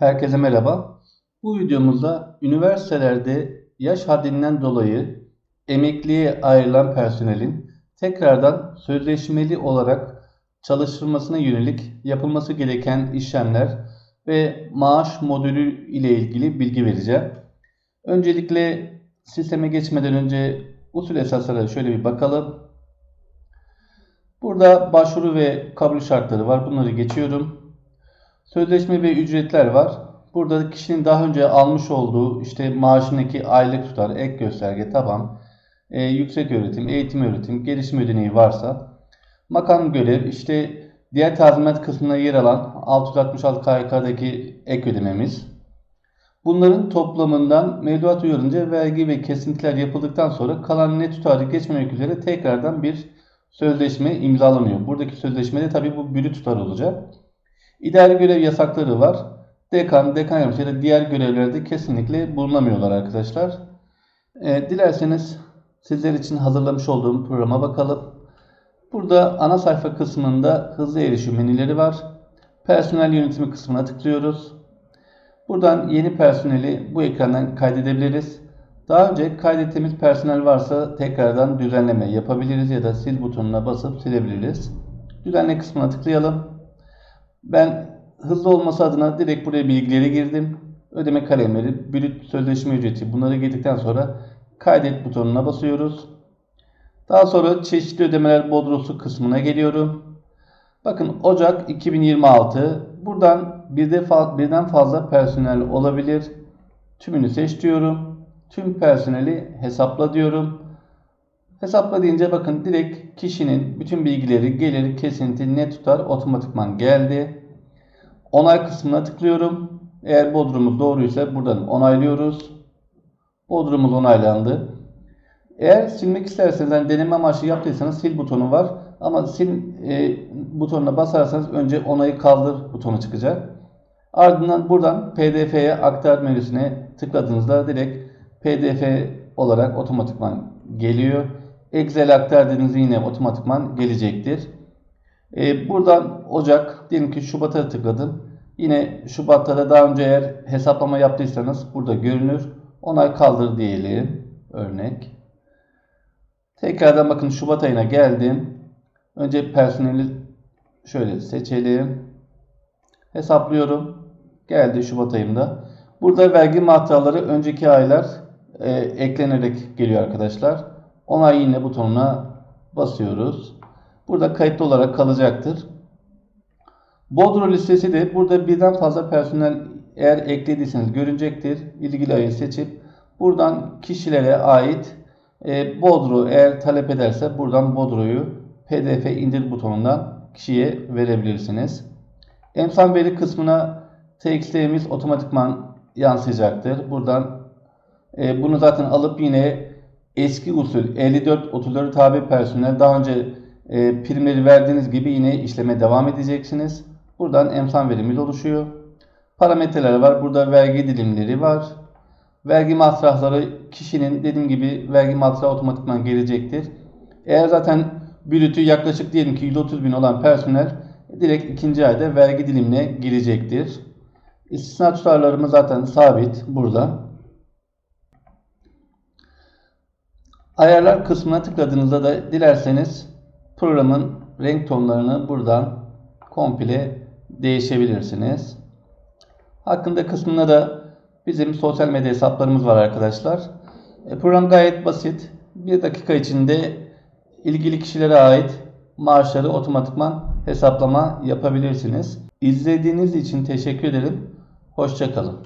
Herkese merhaba. Bu videomuzda üniversitelerde yaş haddinden dolayı emekliye ayrılan personelin tekrardan sözleşmeli olarak çalıştırılmasına yönelik yapılması gereken işlemler ve maaş modülü ile ilgili bilgi vereceğim. Öncelikle sisteme geçmeden önce usul esaslara şöyle bir bakalım. Burada başvuru ve kabul şartları var. Bunları geçiyorum. Sözleşme ve ücretler var. Burada kişinin daha önce almış olduğu işte maaşındaki aylık tutar, ek gösterge, taban, e, yüksek öğretim, eğitim öğretim, gelişim ödeneği varsa, makam görev, işte diğer tazminat kısmına yer alan 666 KYK'daki ek ödememiz. Bunların toplamından mevduat uyarınca vergi ve kesintiler yapıldıktan sonra kalan net tutarı geçmemek üzere tekrardan bir sözleşme imzalanıyor. Buradaki sözleşmede tabii bu bürüt tutar olacak. İdari görev yasakları var. Dekan, dekan yardımcısı ya da diğer görevlerde kesinlikle bulunamıyorlar arkadaşlar. E, dilerseniz sizler için hazırlamış olduğum programa bakalım. Burada ana sayfa kısmında hızlı erişim menüleri var. Personel yönetimi kısmına tıklıyoruz. Buradan yeni personeli bu ekrandan kaydedebiliriz. Daha önce kaydettiğimiz personel varsa tekrardan düzenleme yapabiliriz ya da sil butonuna basıp silebiliriz. Düzenle kısmına tıklayalım. Ben hızlı olması adına direkt buraya bilgileri girdim. Ödeme kalemleri, brüt sözleşme ücreti bunları girdikten sonra kaydet butonuna basıyoruz. Daha sonra çeşitli ödemeler bodrosu kısmına geliyorum. Bakın Ocak 2026. Buradan birde fa birden fazla personel olabilir. Tümünü seç diyorum. Tüm personeli hesapla diyorum. Hesapla deyince bakın direkt kişinin bütün bilgileri, gelir, kesinti, net tutar otomatikman geldi. Onay kısmına tıklıyorum. Eğer bodrumumuz doğruysa buradan onaylıyoruz. Bodrumumuz onaylandı. Eğer silmek isterseniz yani deneme amaçlı yaptıysanız sil butonu var. Ama sil e, butonuna basarsanız önce onayı kaldır butonu çıkacak. Ardından buradan pdf'ye aktar menüsüne tıkladığınızda direkt pdf olarak otomatikman geliyor. Excel aktar dediğinizde yine otomatikman gelecektir. E, buradan Ocak diyelim ki Şubat'a tıkladım. Yine Şubat'ta da daha önce eğer hesaplama yaptıysanız burada görünür. Onay kaldır diyelim. Örnek. Tekrardan bakın Şubat ayına geldim. Önce personeli şöyle seçelim. Hesaplıyorum. Geldi Şubat ayında. Burada vergi matraları önceki aylar e, eklenerek geliyor arkadaşlar. Onay yine butonuna basıyoruz. Burada kayıtlı olarak kalacaktır. Bodro listesi de burada birden fazla personel eğer eklediyseniz görünecektir. İlgili ayı seçip buradan kişilere ait e, Bodro eğer talep ederse buradan Bodro'yu PDF indir butonundan kişiye verebilirsiniz. Emsal veri kısmına TXT'miz otomatikman yansıyacaktır. Buradan e, bunu zaten alıp yine eski usul 54-34 tabi personel daha önce e, primleri verdiğiniz gibi yine işleme devam edeceksiniz. Buradan emsal verimiz oluşuyor. Parametreler var. Burada vergi dilimleri var. Vergi masrafları kişinin dediğim gibi vergi masrafı otomatikman gelecektir. Eğer zaten bürütü yaklaşık diyelim ki 130 bin olan personel direkt ikinci ayda vergi dilimine girecektir. İstisna tutarlarımız zaten sabit burada. Ayarlar kısmına tıkladığınızda da dilerseniz programın renk tonlarını buradan komple değişebilirsiniz. Hakkında kısmında da bizim sosyal medya hesaplarımız var arkadaşlar. E, program gayet basit. Bir dakika içinde ilgili kişilere ait maaşları otomatikman hesaplama yapabilirsiniz. İzlediğiniz için teşekkür ederim. Hoşçakalın.